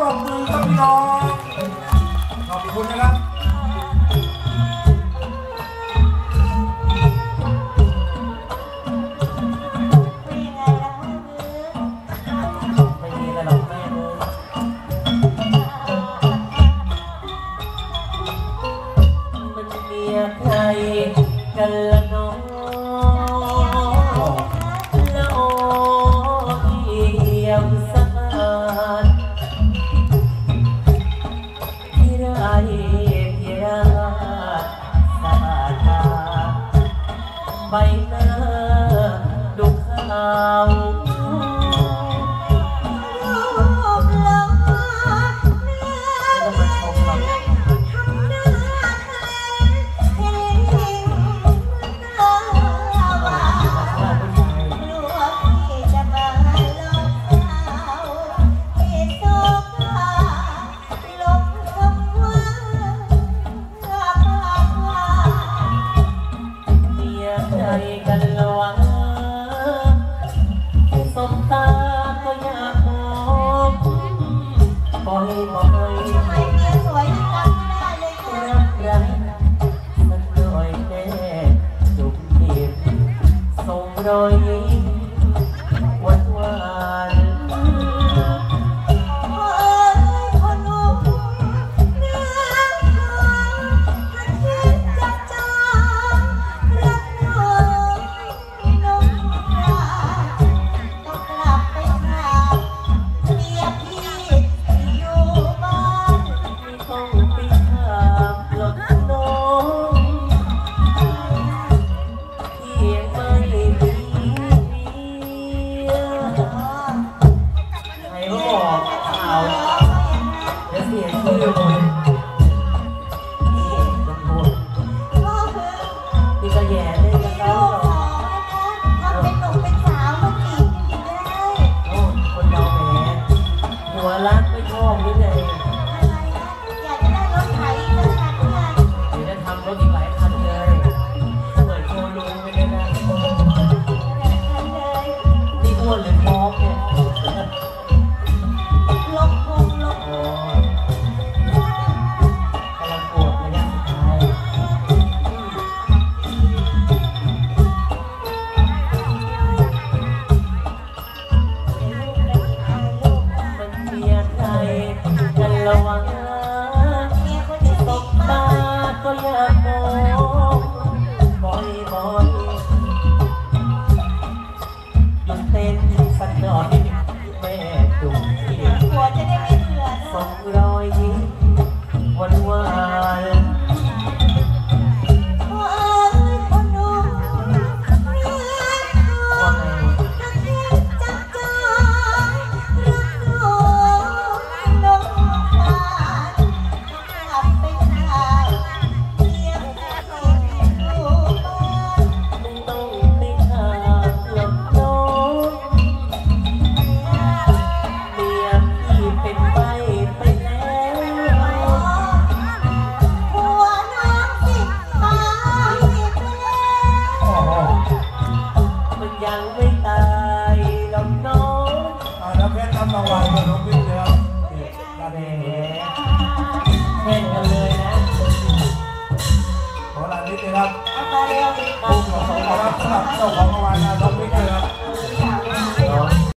รบมือครับพี่น้อง ขอบคุณนะครับไม่มีอะไรหรอกแม่เลยมันมียใครกันละน้องละ ใบ่อยบ่อยรักรักสักหน่อยแน่จุบจีบส่งรอย ระวังตบตาก็อยากมองบ่อยบ่อยๆมันเต้นสักหน่อยแม่ดุที่ส่งรอยยิ้ รับรางวัลกับน้องบิ๊กเลยครับกาแหมเล่นกันเลยนะขอลานิดนึงครับเอามาเร็ว ขอบคุณครับสำหรับเจ้าของรางวัลนะน้องบิ๊กครับ